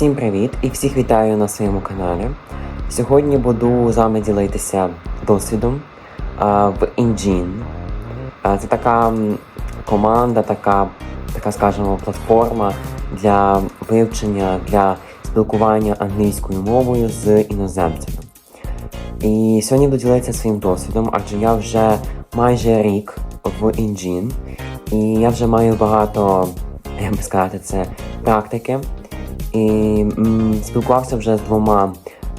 Всім привіт і всіх вітаю на своєму каналі. Сьогодні буду з вами ділитися досвідом а, в Engine. А, Це така команда, така, така, скажімо, платформа для вивчення, для спілкування англійською мовою з іноземцями. І сьогодні буду ділитися своїм досвідом, адже я вже майже рік в Engine, і я вже маю багато, як би сказати, це практики. І спілкувався вже з двома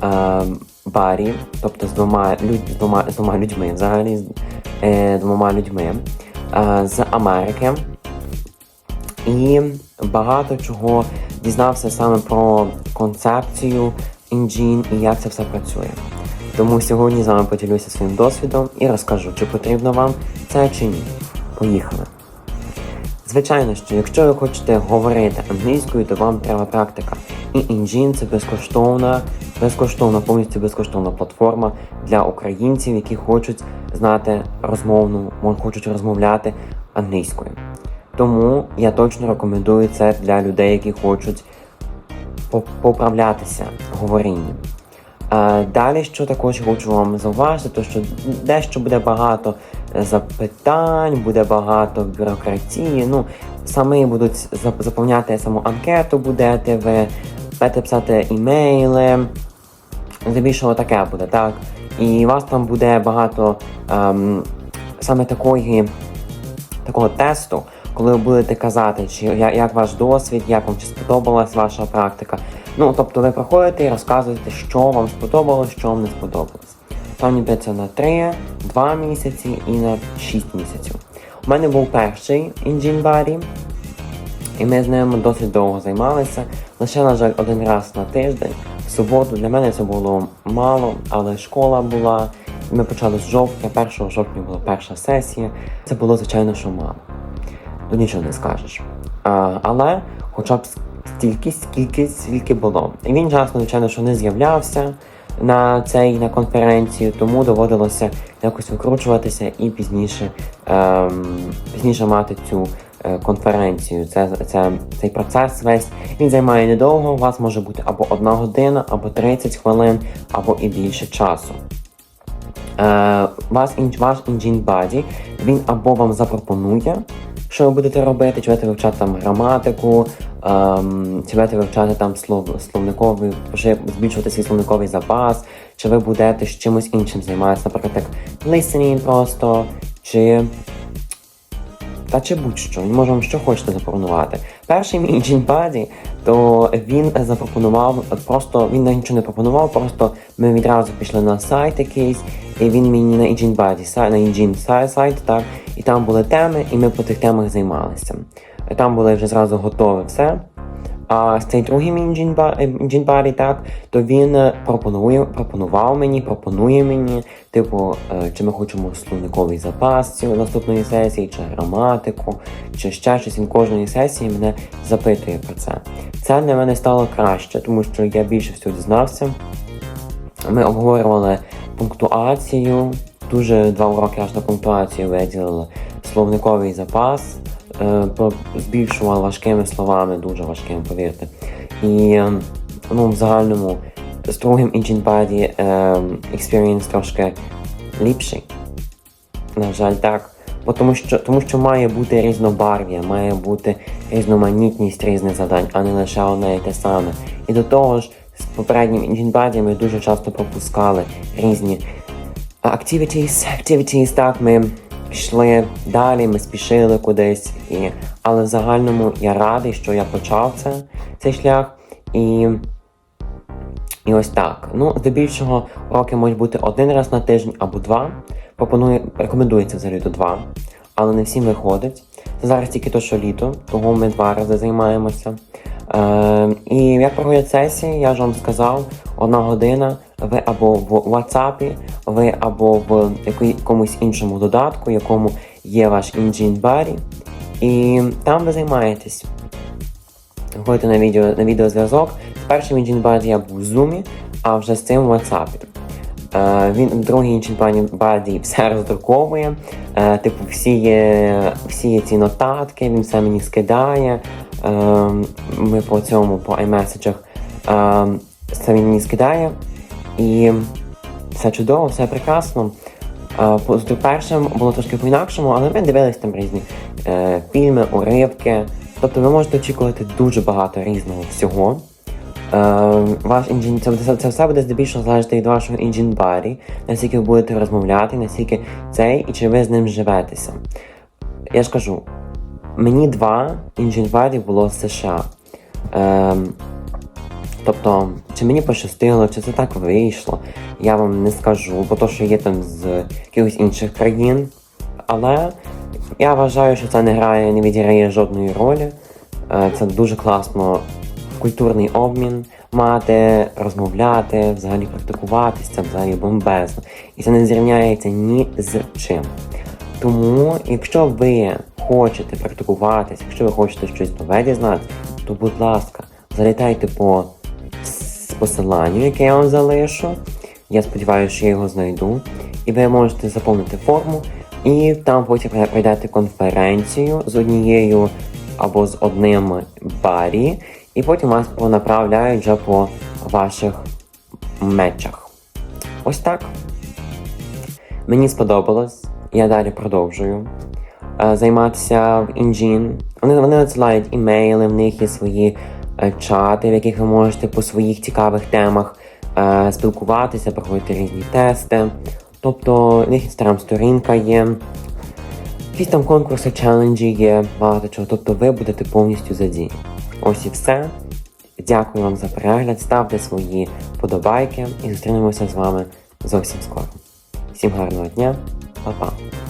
е, барі, тобто з двома, люд, з двома, з двома людьми, взагалі з е, двома людьми е, з Америки. І багато чого дізнався саме про концепцію Engine і як це все працює. Тому сьогодні з вами поділюся своїм досвідом і розкажу, чи потрібно вам це чи ні. Поїхали! Звичайно, що якщо ви хочете говорити англійською, то вам треба практика. І Engine – це безкоштовна, безкоштовна, повністю безкоштовна платформа для українців, які хочуть знати розмовну, мо- хочуть розмовляти англійською. Тому я точно рекомендую це для людей, які хочуть по- поправлятися. Е, Далі, що також хочу вам зауважити, то що дещо буде багато е, запитань, буде багато бюрократії. Ну, саме будуть заповняти саму анкету, будете ви будете писати імейли. Здебільшого таке буде, так? І у вас там буде багато ем, саме такої, такого тесту, коли ви будете казати, чи як ваш досвід, як вам чи сподобалась ваша практика. Ну, тобто ви проходите і розказуєте, що вам сподобалось, що вам не сподобалось. Там йдеться на 3, 2 місяці і на 6 місяців. У мене був перший Buddy, і ми з ним досить довго займалися. Лише, на жаль, один раз на тиждень. В суботу для мене це було мало, але школа була. Ми почали з жовтня, 1 жовтня була перша сесія. Це було, звичайно, що мало. Тут нічого не скажеш. А, але хоча б стільки, скільки, скільки було. Він часто, звичайно, що не з'являвся на цей на конференцію, тому доводилося якось викручуватися і пізніше, ем, пізніше мати цю е, конференцію. Це, це, цей процес весь він займає недовго. У вас може бути або одна година, або 30 хвилин, або і більше часу. Е, вас, ваш Engine Buddy, він або вам запропонує, що ви будете робити, чи будете вивчати там граматику, чи будете вивчати там слов, словниковий, вже збільшувати свій словниковий запас, чи ви будете з чимось іншим займатися, наприклад, як listening просто, чи та чи будь-що, він може вам що хочете запропонувати. Перший мій Buddy, то він запропонував просто, він нам нічого не пропонував, просто ми відразу пішли на сайт якийсь, і він мені на Buddy, на сайт, так, і там були теми, і ми по тих темах займалися. Там було вже зразу готове все. А цей другий мій Ba- е, так, то він е, пропонує, пропонував мені, пропонує мені, типу, е, чи ми хочемо словниковий запас наступної сесії, чи граматику, чи ще щось. Він кожної сесії мене запитує про це. Це для мене стало краще, тому що я більше всього дізнався. Ми обговорювали пунктуацію. Дуже два уроки аж на пунктуацію виділили словниковий запас. Е, по- Збільшували важкими словами, дуже важкими, повірте. І е, ну, в загальному з другим Engine Buddy е, experience трошки ліпший. На жаль, так. Бо Тому що, тому що має бути різнобарв'я, має бути різноманітність різних завдань, а не лише одне і те саме. І до того ж, з попереднім Buddy ми дуже часто пропускали різні activities, activities, так, ми пішли далі, ми спішили кудись. І... Але в загальному я радий, що я почав це, цей шлях. І і ось так. Ну, здебільшого уроки можуть бути один раз на тиждень або два. Пропоную, рекомендується взагалі до два, але не всім виходить. Це зараз тільки то, що літо, того ми два рази займаємося. Е, і як проходять сесії, я ж вам сказав, одна година. Ви або в WhatsApp, ви або в якомусь іншому додатку, якому є ваш Engine Buddy, і там ви займаєтесь. Виходите на відео на відеозв'язок. З першим Engine Buddy я був в Zoom, а вже з цим в WhatsApp. Е, він другий Engine Buddy все роздруковує. Е, типу, всі є, всі є ці нотатки, він все мені скидає. Е, ми по цьому, по iMessage Е, Це він мені скидає. І все чудово, все прекрасно. Е, З першим було трошки по-інакшому, але ми дивились там різні е, фільми, уривки. Тобто ви можете очікувати дуже багато різного всього. Е, ваш engine, це, це, все буде здебільшого залежати від вашого body, наскільки ви будете розмовляти, наскільки цей і чи ви з ним живетеся. Я ж кажу, мені два body було з США. Ем, тобто, чи мені пощастило, чи це так вийшло, я вам не скажу, бо то, що є там з якихось інших країн. Але я вважаю, що це не грає, не відіграє жодної ролі. Е, Це дуже класно культурний обмін мати, розмовляти, взагалі практикуватись, це взагалі бомбезно. І це не зрівняється ні з чим. Тому, якщо ви хочете практикуватись, якщо ви хочете щось нове дізнатися, то будь ласка, залітайте по посиланню, яке я вам залишу. Я сподіваюся, що я його знайду. І ви можете заповнити форму, і там потім пройдете конференцію з однією або з одним барі, і потім вас понаправляють вже по ваших мечах. Ось так. Мені сподобалось, я далі продовжую е, займатися в Engine. Вони, вони надсилають імейли, в них є свої чати, в яких ви можете по своїх цікавих темах е, спілкуватися, проходити різні тести. Тобто, в них інстаграм-сторінка є, якісь там конкурси, челенджі є, багато чого. Тобто ви будете повністю задіяні. Ось і все. Дякую вам за перегляд, ставте свої подобайки і зустрінемося з вами зовсім скоро. Всім гарного дня, па-па!